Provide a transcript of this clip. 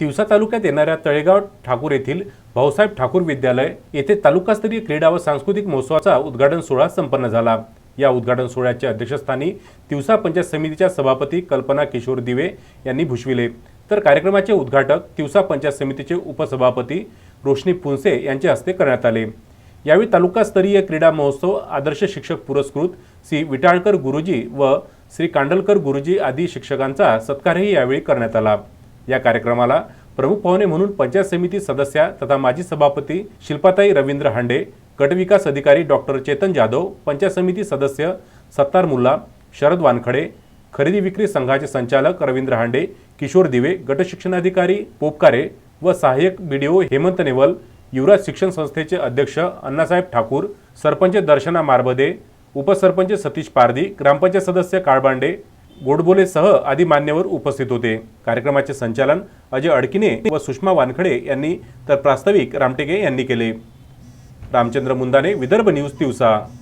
तिवसा तालुक्यात येणाऱ्या तळेगाव ठाकूर येथील भाऊसाहेब ठाकूर विद्यालय येथे तालुकास्तरीय क्रीडा व सांस्कृतिक महोत्सवाचा उद्घाटन सोहळा संपन्न झाला. या उद्घाटन सोहळ्याच्या अध्यक्षस्थानी तिवसा पंचायत समितीच्या सभापती कल्पना किशोर दिवे यांनी भूषविले. तर कार्यक्रमाचे उद्घाटक तिवसा पंचायत समितीचे उपसभापती रोशनी पुंसे यांच्या हस्ते करण्यात आले. यावेळी तालुकास्तरीय क्रीडा महोत्सव आदर्श शिक्षक पुरस्कृत श्री विटाळकर गुरुजी व श्री कांडलकर गुरुजी आदी शिक्षकांचा सत्कारही यावेळी करण्यात आला. या कार्यक्रमाला प्रमुख पाहुणे म्हणून पंचायत समिती सदस्या तथा माजी सभापती शिल्पाताई रवींद्र हांडे गटविकास अधिकारी डॉक्टर चेतन जाधव पंचायत समिती सदस्य सत्तार मुल्ला शरद वानखडे खरेदी विक्री संघाचे संचालक रवींद्र हांडे किशोर दिवे गटशिक्षणाधिकारी पोपकारे व सहाय्यक ओ हेमंत नेवल युवराज शिक्षण संस्थेचे अध्यक्ष अण्णासाहेब ठाकूर सरपंच दर्शना मारबदे उपसरपंच सतीश पारधी ग्रामपंचायत सदस्य काळबांडे गोडबोलेसह आदी मान्यवर उपस्थित होते. कार्यक्रमाचे संचालन अजय अडकिने व सुषमा वानखडे यांनी तर प्रास्ताविक रामटेके यांनी केले. रामचंद्र मुंदाने विदर्भ न्यूज तिवसा.